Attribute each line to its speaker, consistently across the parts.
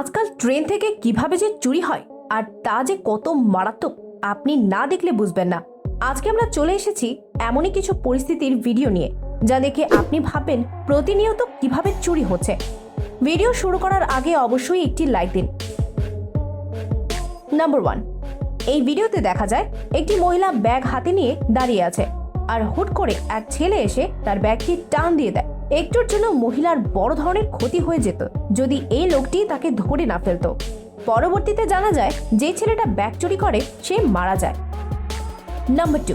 Speaker 1: আজকাল ট্রেন থেকে কীভাবে যে চুরি হয় আর তা যে কত মারাত্মক, আপনি না দেখলে বুঝবেন না। আজকে আমরা চলে এসেছি এমনই কিছু পরিস্থিতির ভিডিও নিয়ে, যা দেখে আপনি ভাববেন প্রতিনিয়ত কীভাবে চুরি হচ্ছে। ভিডিও শুরু করার আগে অবশ্যই একটি লাইক দিন। নাম্বার ওয়ান, এই ভিডিওতে দেখা যায় একটি মহিলা ব্যাগ হাতে নিয়ে দাঁড়িয়ে আছে, আর হুট করে এক ছেলে এসে তার ব্যাগটি টান দিয়ে দেয়। একটুর জন্য মহিলার বড় ধরনের ক্ষতি হয়ে যেত যদি এই লোকটি তাকে ধরে না ফেলতো। পরবর্তীতে জানা যায়, যে ছেলেটা ব্যাগ চুরি করে, সে মারা যায়। নাম্বার টু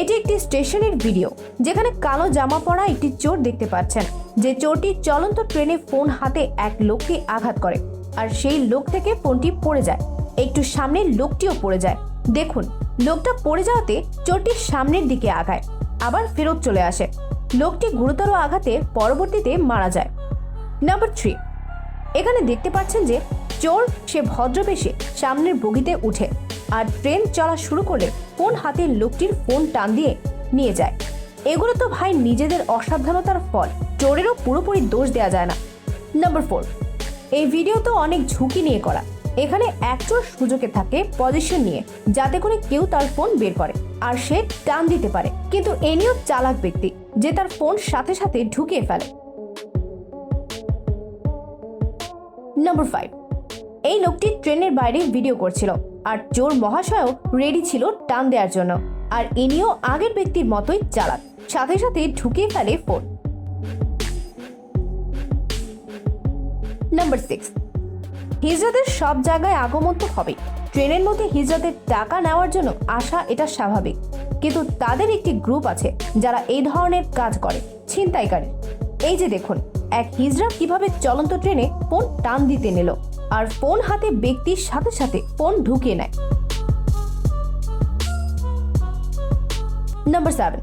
Speaker 1: এটি একটি স্টেশনের ভিডিও, যেখানে কালো জামা পরা একটি চোর দেখতে পাচ্ছেন, যে চোরটি চলন্ত ট্রেনে ফোন হাতে এক লোককে আঘাত করে, আর সেই লোক থেকে ফোনটি পড়ে যায়। একটু সামনের লোকটিও পড়ে যায়। দেখুন, লোকটা পড়ে যাওয়াতে চোরটি সামনের দিকে আগায়, আবার ফেরত চলে আসে। লোকটি গুরুতর আঘাতে পরবর্তীতে মারা যায়। Number three. এখানে দেখতে পাচ্ছেন যে চোর, সে ভদ্রবেশে সামনের বগিতে উঠে আর ট্রেন চলা শুরু করলে কোন হাতের লোকটির ফোন টান দিয়ে নিয়ে যায়। এগুলো তো ভাই নিজেদের অসাবধানতার ফল, চোরেরও পুরোপুরি দোষ দেওয়া যায় না। Number four. এই ভিডিও তো অনেক ঝুঁকি নিয়ে করা। এখানে এক চোর সুযোগে থাকে পজিশন নিয়ে, যাতে করে কেউ তার ফোন বের করে। আর সে টান দিতে পারে। কিন্তু এ নিয়েও চালাক ব্যক্তি, যে তার ফোন সাথে সাথে ঢুকিয়ে ফেলে। নম্বর ফাইভ এই লোকটি ট্রেনের বাইরে ভিডিও করছিল, আর চোর মহাশয়ও রেডি ছিল টান দেওয়ার জন্য। আর ইনিও আগের ব্যক্তির মতোই চালাক, সাথে সাথে ঢুকিয়ে ফেলে ফোন। নাম্বার সিক্স হিজড়াদের সব জায়গায় আগমন তো হবে ট্রেনের মধ্যে হিজড়াদের টাকা নেওয়ার জন্য আসা এটা স্বাভাবিক। কিন্তু তাদের একটি গ্রুপ আছে যারা এই ধরনের কাজ করে, ছিনতাইকারী। এই যে দেখুন, এক হিজড়া কীভাবে চলন্ত ট্রেনে ফোন টান দিতে নিল আর ফোন হাতে ব্যক্তির সাথে সাথে ফোন ঢুকিয়ে নেয়। নাম্বার সেভেন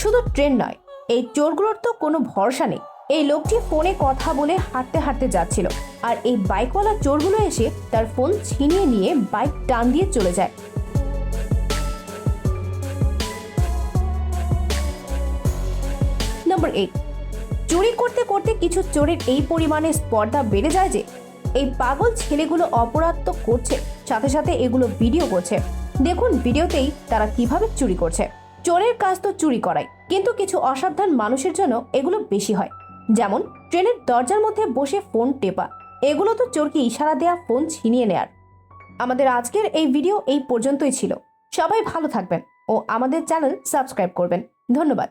Speaker 1: শুধু ট্রেন নয়, এই চোরগুলোর তো কোনো ভরসা নেই। এই লোকটি ফোনে কথা বলে হাঁটতে হাঁটতে যাচ্ছিল। আর এই বাইকওয়ালা চোরগুলো এসে তার ফোন ছিনিয়ে নিয়ে বাইক টান দিয়ে চলে যায়। নাম্বার এইট চুরি করতে করতে কিছু চোরের এই পরিমাণে স্পর্ধা বেড়ে যায় যে, এই পাগল ছেলেগুলো অপরাধ তো করছে, সাথে সাথে এগুলো ভিডিও করছে। দেখুন ভিডিওতেই তারা কীভাবে চুরি করছে। চোরের কাজ তো চুরি করাই, কিন্তু কিছু অসাবধান মানুষের জন্য এগুলো বেশি হয়। যেমন, ট্রেনের দরজার মধ্যে বসে ফোন টেপা। এগুলো তো চোরকে ইশারা দেয়া ফোন ছিনিয়ে নেয়ার। আমাদের আজকের এই ভিডিও এই পর্যন্তই ছিল। সবাই ভালো থাকবেন ও আমাদের চ্যানেল সাবস্ক্রাইব করবেন। ধন্যবাদ।